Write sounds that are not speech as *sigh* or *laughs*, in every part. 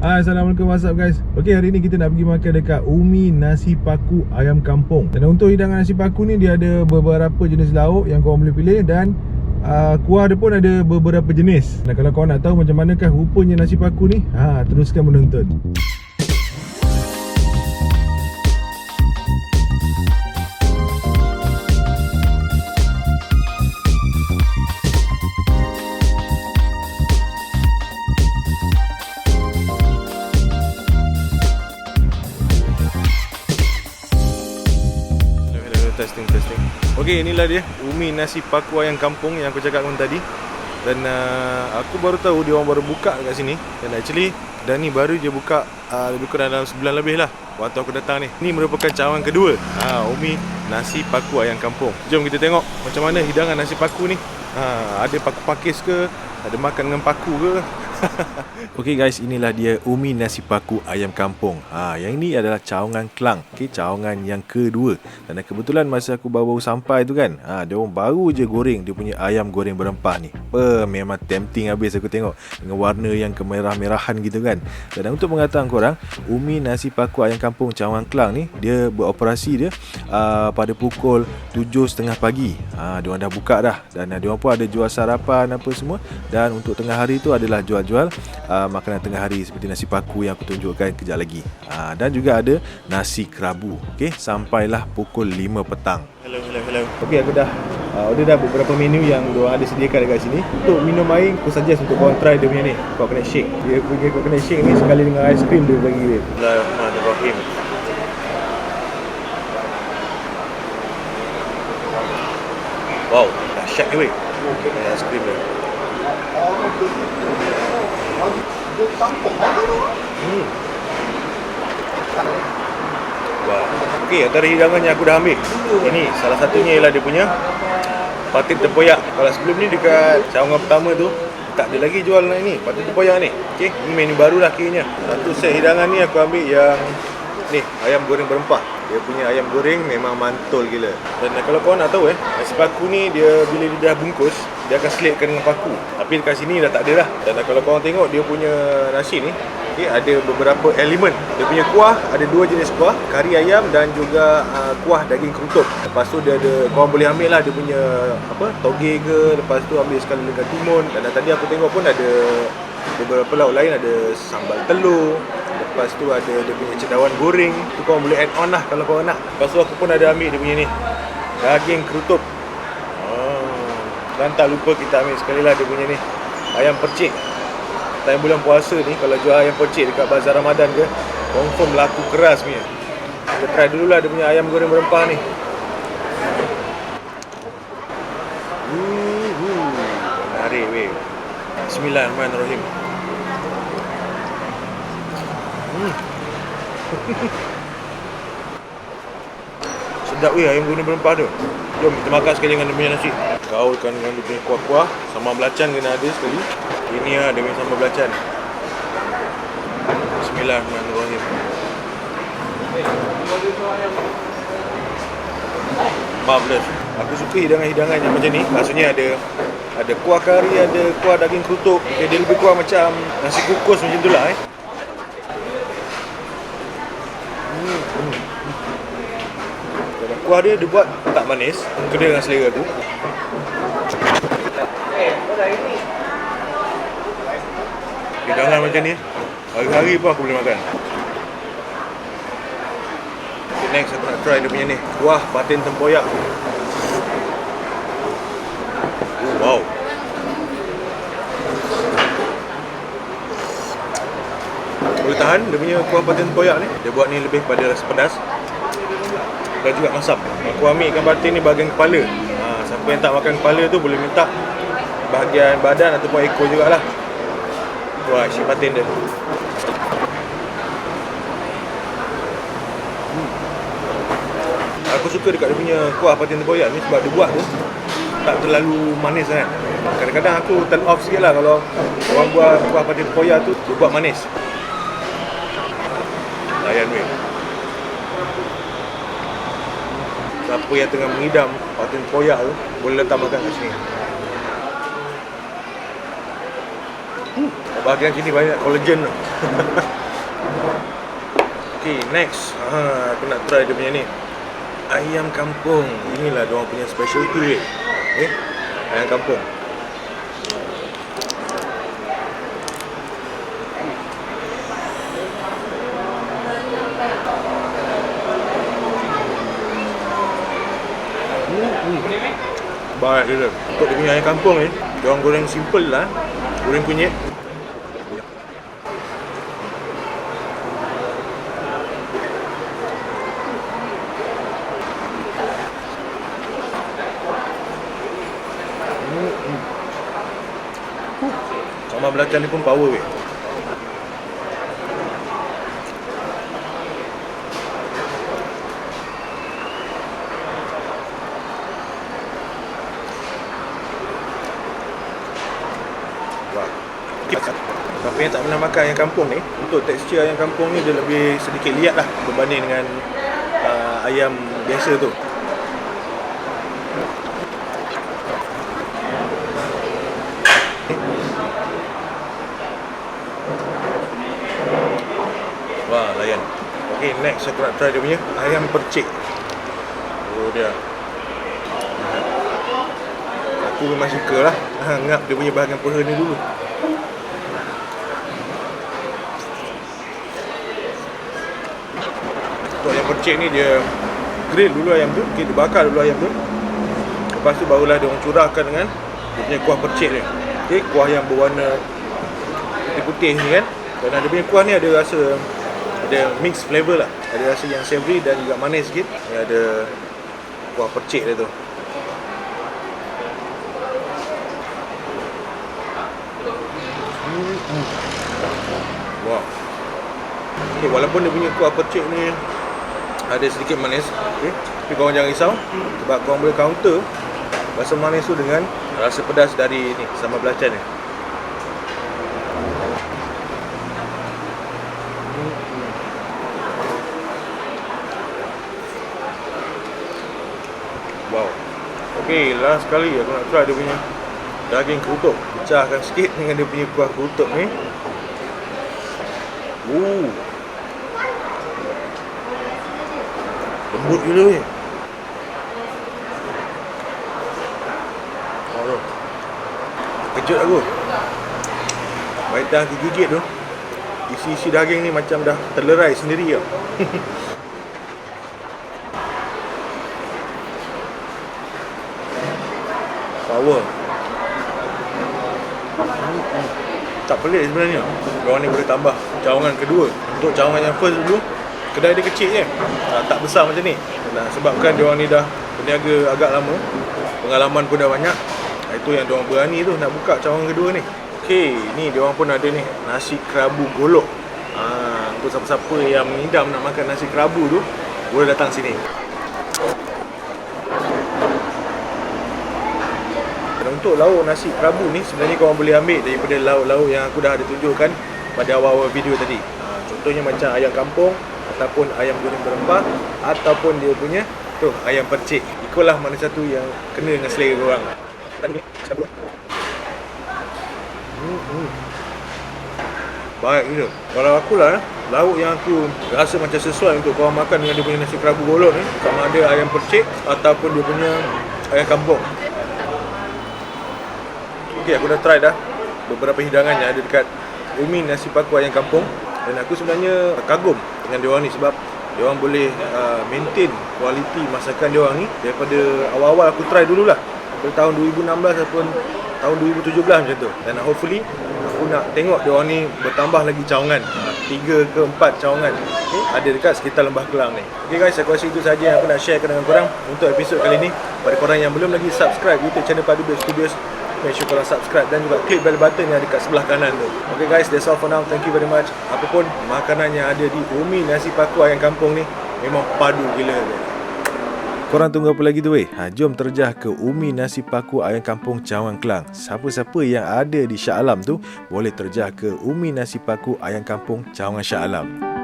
Assalamualaikum, what's up guys? Okay, hari ni kita nak pergi makan dekat Umi Nasi Paku Ayam Kampung. Dan untuk hidangan nasi paku ni Dia ada beberapa jenis lauk yang korang boleh pilih Dan uh, kuah dia pun ada beberapa jenis. Dan kalau korang nak tahu macam manakah rupanya nasi paku ni ha, Teruskan menonton testing, testing. Okey, inilah dia Umi Nasi Paku Ayam Kampung yang aku cakap dengan tadi. Dan uh, aku baru tahu dia orang baru buka kat sini. Dan actually dan ni baru je buka uh, lebih kurang dalam sebulan lebih lah waktu aku datang ni. Ni merupakan cawangan kedua. Ha, Umi Nasi Paku Ayam Kampung. Jom kita tengok macam mana hidangan nasi paku ni. Ha, ada paku pakis ke? Ada makan dengan paku ke? *laughs* Okey guys, inilah dia Umi Nasi Paku Ayam Kampung. Ha, yang ini adalah cawangan Kelang. Okey, cawangan yang kedua. Dan kebetulan masa aku baru-baru sampai tu kan, ha, dia orang baru je goreng dia punya ayam goreng berempah ni. Apa, memang tempting habis aku tengok dengan warna yang kemerah-merahan gitu kan. Dan untuk mengatakan korang, Umi Nasi Paku Ayam Kampung Cawangan Kelang ni, dia beroperasi dia uh, pada pukul 7.30 pagi. Ha, dia orang dah buka dah dan dia orang pun ada jual sarapan apa semua dan untuk tengah hari tu adalah jual-jual uh, makanan tengah hari seperti nasi paku yang aku tunjukkan kejap lagi. Uh, dan juga ada nasi kerabu. Okey, sampailah pukul 5 petang. Hello, hello, hello. Okey, aku dah uh, order dah beberapa menu yang dia ada sediakan dekat sini. Untuk minum air, aku suggest untuk korang try dia punya ni. Kau kena shake. Dia punya kau kena shake ni sekali dengan ais krim dia bagi dia. Bismillahirrahmanirrahim. Wow, dahsyat ni weh. Ais krim dia. Hmm. Wah. Okey, antara hidangan yang aku dah ambil. Ini salah satunya ialah dia punya patin tempoyak. Kalau sebelum ni dekat cawangan pertama tu tak ada lagi jual ni patin tempoyak ni. Okey, ini menu baru lah kiranya. Satu set hidangan ni aku ambil yang ni ayam goreng berempah. Dia punya ayam goreng memang mantul gila. Dan kalau korang nak tahu eh, nasi paku ni dia bila dia dah bungkus, dia akan selitkan dengan paku. Tapi dekat sini dah tak ada dah. Dan kalau korang tengok dia punya nasi ni, okay, ada beberapa elemen. Dia punya kuah ada dua jenis kuah, kari ayam dan juga uh, kuah daging kerutuk. Lepas tu dia ada korang boleh ambil lah dia punya apa toge ke, lepas tu ambil sekali dengan timun. Dan tadi aku tengok pun ada beberapa lauk lain ada sambal telur Lepas tu ada dia punya cendawan goreng. Tu korang boleh add on lah kalau korang nak. Lepas tu aku pun ada ambil dia punya ni. Daging kerutuk oh. Dan tak lupa kita ambil sekali lah dia punya ni. Ayam percik. Time bulan puasa ni kalau jual ayam percik dekat bazar Ramadan ke Confirm laku keras punya. Kita try dulu lah dia punya ayam goreng berempah ni. Bismillahirrahmanirrahim Hmm. *laughs* Sedap weh ayam goreng berempah tu. Jom kita makan sekali dengan dia punya nasi. Gaulkan dengan dia punya kuah-kuah. Sambal belacan kena ada sekali. Ini lah dia punya sambal belacan. Bismillahirrahmanirrahim. Marvelous. Aku suka hidangan-hidangan yang macam ni. Maksudnya ada ada kuah kari, ada kuah daging kerutuk. Dia lebih kurang macam nasi kukus macam tu lah eh. Dan kuah dia dia buat tak manis, kena dengan selera aku. Hidangan macam ni, hari-hari pun aku boleh makan. Next aku nak try dia punya ni, kuah patin tempoyak. Oh, wow. Boleh tahan dia punya kuah patin tempoyak ni. Dia buat ni lebih pada rasa pedas dan juga masam. Aku ambil ikan batin ni bahagian kepala. Ha, siapa yang tak makan kepala tu boleh minta bahagian badan ataupun ekor jugalah. Wah, isi batin dia. Hmm. Aku suka dekat dia punya kuah patin tempoyak ni sebab dia buat tu tak terlalu manis kan. Kadang-kadang aku turn off sikit lah kalau orang buat kuah patin tempoyak tu dia buat manis. Layan weh. Siapa yang tengah mengidam patin tempoyak tu boleh letak makan kat sini. Hmm. Bahagian sini banyak collagen *laughs* tu. okay, next. Ha, aku nak try dia punya ni. Ayam kampung. Inilah dia punya specialty. Eh, ayam kampung. Baik dia Untuk dia punya ayam kampung ni Dia orang goreng simple lah. Goreng kunyit. Sama belacan ni pun power weh Siapa yang tak pernah makan ayam kampung ni Untuk tekstur ayam kampung ni dia lebih sedikit liat lah Berbanding dengan uh, ayam biasa tu. Wah layan. Okay next aku nak try dia punya Ayam percik. Oh dia. Aku memang suka lah Ngap dia punya bahagian peha ni dulu. Untuk ayam percik ni dia Grill dulu ayam tu okay, Dia bakar dulu ayam tu. Lepas tu barulah dia orang curahkan dengan Dia punya kuah percik ni okay, Kuah yang berwarna Putih-putih ni kan. Dan dia punya kuah ni ada rasa Ada mix flavour lah. Ada rasa yang savory dan juga manis sikit. Dia ada Kuah percik dia tu Wow. Okay, walaupun dia punya kuah percik ni ada sedikit manis, okay. tapi korang jangan risau sebab korang boleh counter rasa manis tu dengan rasa pedas dari ni sambal belacan ni. Wow. Okay, last sekali aku nak try dia punya daging kerutuk. Pecahkan sikit dengan dia punya kuah kerutuk ni. Uh. Lembut gila ni. Oh, Kejut aku. Baik dah gigit tu. Isi-isi daging ni macam dah terlerai sendiri tau. *laughs* Power. Tak pelik sebenarnya. Diorang ni boleh tambah cawangan kedua. Untuk cawangan yang first dulu Kedai dia kecil je. Uh, Tak besar macam ni. Nah, Sebabkan diorang ni dah Berniaga agak lama. Pengalaman pun dah banyak. Uh, Itu yang diorang berani tu Nak buka cawangan kedua ni. Okay Ni diorang pun ada ni Nasi kerabu golok. Uh, Untuk siapa-siapa yang mengidam Nak makan nasi kerabu tu Boleh datang sini untuk lauk nasi kerabu ni sebenarnya korang boleh ambil daripada lauk-lauk yang aku dah ada tunjukkan pada awal-awal video tadi. Contohnya macam ayam kampung ataupun ayam goreng berempah ataupun dia punya tu ayam percik. Ikutlah mana satu yang kena dengan selera korang. Hmm, hmm. Baik gitu. Kalau aku lah, lauk yang aku rasa macam sesuai untuk korang makan dengan dia punya nasi kerabu golok ni, sama ada ayam percik ataupun dia punya ayam kampung. Okey, aku dah try dah. Beberapa hidangan yang ada dekat Umi Nasi Paku Ayam Kampung. Dan aku sebenarnya kagum dengan diorang ni sebab diorang boleh uh, maintain kualiti masakan diorang ni daripada awal-awal aku try dululah. Daripada tahun 2016 ataupun tahun 2017 macam tu. Dan hopefully aku nak tengok diorang ni bertambah lagi cawangan. 3 ke 4 cawangan okay, ada dekat sekitar Lembah Kelang ni. Ok guys aku rasa itu sahaja yang aku nak sharekan dengan korang untuk episod kali ni. Pada korang yang belum lagi subscribe YouTube channel Padu Studios make sure korang subscribe dan juga klik bell button yang dekat sebelah kanan tu ok guys that's all for now thank you very much apapun makanan yang ada di Umi Nasi Paku Ayam Kampung ni memang padu gila dia. Korang tunggu apa lagi tu weh? Ha, jom terjah ke Umi Nasi Paku Ayam Kampung Cawang Kelang. Siapa-siapa yang ada di Shah Alam tu boleh terjah ke Umi Nasi Paku Ayam Kampung Cawangan Shah Alam.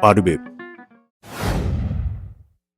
Padu babe.